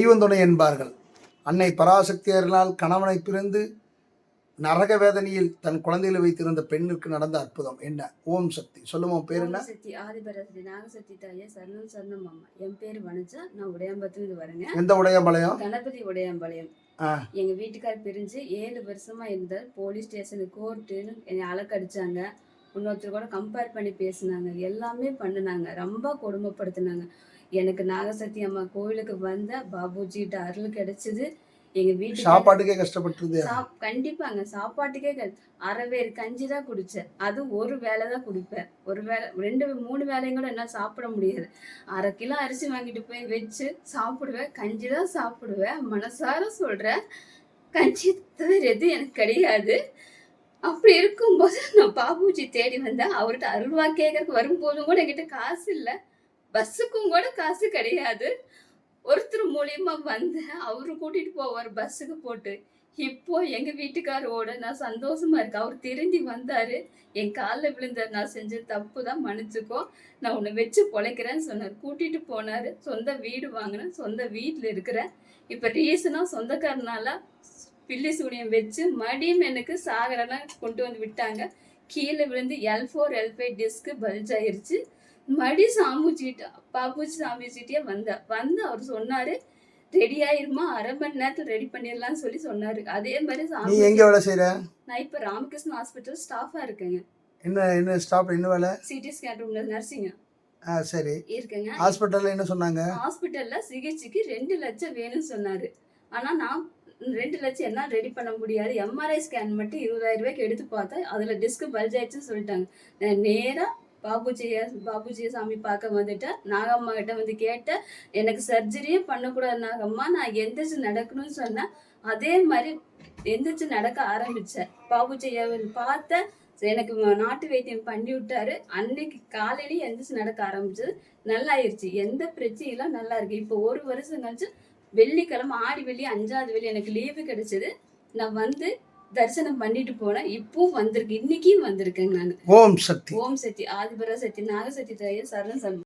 தெய்வந்துணை என்பார்கள். அன்னை பராசக்தியர்களால் கணவனை பிரிந்து நரக வேதனையில் தன் குழந்தைகளை வைத்திருந்த பெண்ணுக்கு நடந்த அற்புதம் என்ன? ஓம் சக்தி. சொல்லுமா பேர் என்ன? சக்தி ஆதிபராசக்தி நாகசக்தி தாயே சரணம் சரணம் அம்மா. என் பேர் வனஜா. நான் உடையாம்பத்துல வரேங்க. எந்த உடையம்பாளையம் கணபதி உடையாம்பாளையம். எங்க வீட்டுக்கார் பிரிஞ்சு ஏழு வருஷமா இருந்தார். போலீஸ் ஸ்டேஷனு கோர்ட்டுன்னு என்னை அலக்கடிச்சாங்க. இன்னொருத்தர் கூட கம்பேர் பண்ணி பேசினாங்க. எல்லாமே பண்ணுனாங்க. ரொம்ப கொடுமைப்படுத்தினாங்க. எனக்கு நாகசக்தி அம்மா கோவிலுக்கு வந்த பாபுஜிட்ட அருள் கிடைச்சது. எங்க வீட்டுக்கு சாப்பாட்டுக்கே கஷ்டப்பட்டுருது சாப் கண்டிப்பாங்க. சாப்பாட்டுக்கே அரை வேறு கஞ்சி தான் குடிச்சேன். அது ஒரு வேளை தான் குடிப்பேன். ஒரு வேளை ரெண்டு மூணு வேளையும் கூட என்னால் சாப்பிட முடியாது. அரை கிலோ அரிசி வாங்கிட்டு போய் வச்சு சாப்பிடுவேன். கஞ்சி தான் சாப்பிடுவேன். மனசார சொல்கிறேன் கஞ்சி தவிர எதுவும் எனக்கு கிடையாது. அப்படி இருக்கும்போது நான் பாபுஜி தேடி வந்தேன் அவர்கிட்ட அருள்வா கேட்கறதுக்கு வரும்போதும் கூட என்கிட்ட காசு இல்லை. பஸ்ஸுக்கும் கூட காசு கிடையாது. ஒருத்தர் மூலியமா வந்தேன் அவரு கூட்டிட்டு போவார் பஸ்ஸுக்கு போட்டு. இப்போ எங்க வீட்டுக்காரோட நான் சந்தோஷமா இருக்கேன். அவர் திரும்பி வந்தாரு. என் காலில் விழுந்தார் நான் செஞ்ச தப்பு தான் மன்னிச்சுக்கோ. நான் உன்னை வச்சு பொழைக்கிறேன்னு சொன்னார். கூட்டிட்டு போனாரு. சொந்த வீடு வாங்கினேன் சொந்த வீட்டில் இருக்கிறேன். இப்போ ரீசனாக சொந்தக்காரனால பில்லி சூனியம் வச்சு மடியும் எனக்கு சாகரெல்லாம் கொண்டு வந்து விட்டாங்க. கீழே விழுந்து L four L five disc bulge ஆயிருச்சு. மடி சாமிச்சிட்டு பாப்பூச்சி சாமிச்சிட்டே வந்தா வந்து அவர் சொன்னாரு ரெடி ஆயிருமா? அரை மணி நேரத்துல ரெடி பண்ணிடலாம்னு சொல்லி சொன்னாரு. அதே மாதிரி நீ சாமி எங்க வேலை செய்யற நான் இப்ப ராமகிருஷ்ண ஹாஸ்பிட்டல் ஸ்டாஃபா இருக்கேங்க. என்ன என்ன ஸ்டாப் என்ன வேலை? சிடி ஸ்கேன் ரூம்ல நர்சிங்க ஆ. சரி. இருக்கேங்க. ஹாஸ்பிட்டல்ல என்ன சொன்னாங்க? ஹாஸ்பிட்டல்ல சிகிச்சைக்கு ரெண்டு லட்சம் வேணும்னு சொன்னாரு. ஆனா நான் ரெண்டு லட்சம் என்ன ரெடி பண்ண முடியாது. எம்ஆர்ஐ ஸ்கேன் மட்டும் இருபதாயிரம் ரூபாய்க்கு எடுத்து பார்த்தேன் அதில் டிஸ்க் பல்ஜ் ஆயிடுச்சுன்னு சொல்லிட்டாங்க. நான் நேரா பாபுஜியை சாமி பார்க்க வந்துட்டேன் நாகம்மா கிட்ட வந்து கேட்டேன் எனக்கு சர்ஜரியே பண்ணக்கூடாது நாகம்மா. நான் எந்திரிச்சு நடக்கணும்னு சொன்னேன் அதே மாதிரி எந்திரிச்சு நடக்க ஆரம்பித்தேன் பாபுஜியை பார்த்தேன் எனக்கு நாட்டு வைத்தியம் பண்ணி விட்டாரு. அன்னைக்கு காலையிலேயே எந்திரிச்சு நடக்க ஆரம்பிச்சது. நல்லாயிருச்சு. எந்த பிரச்சனையும் நல்லா இருக்கு. இப்போ ஒரு வருஷம் கழிச்சு வெள்ளிக்கிழமை ஆடி வெள்ளி அஞ்சாவது வெள்ளி எனக்கு லீவு கிடைச்சது. நான் வந்து தரிசனம் பண்ணிட்டு போனேன். இப்பவும் வந்திருக்கு இன்னைக்கும் வந்திருக்கேங்க நான். ஓம் சக்தி. ஓம் சக்தி ஆதிபரா சக்தி நாகசக்தி தாயே சரண சரணம்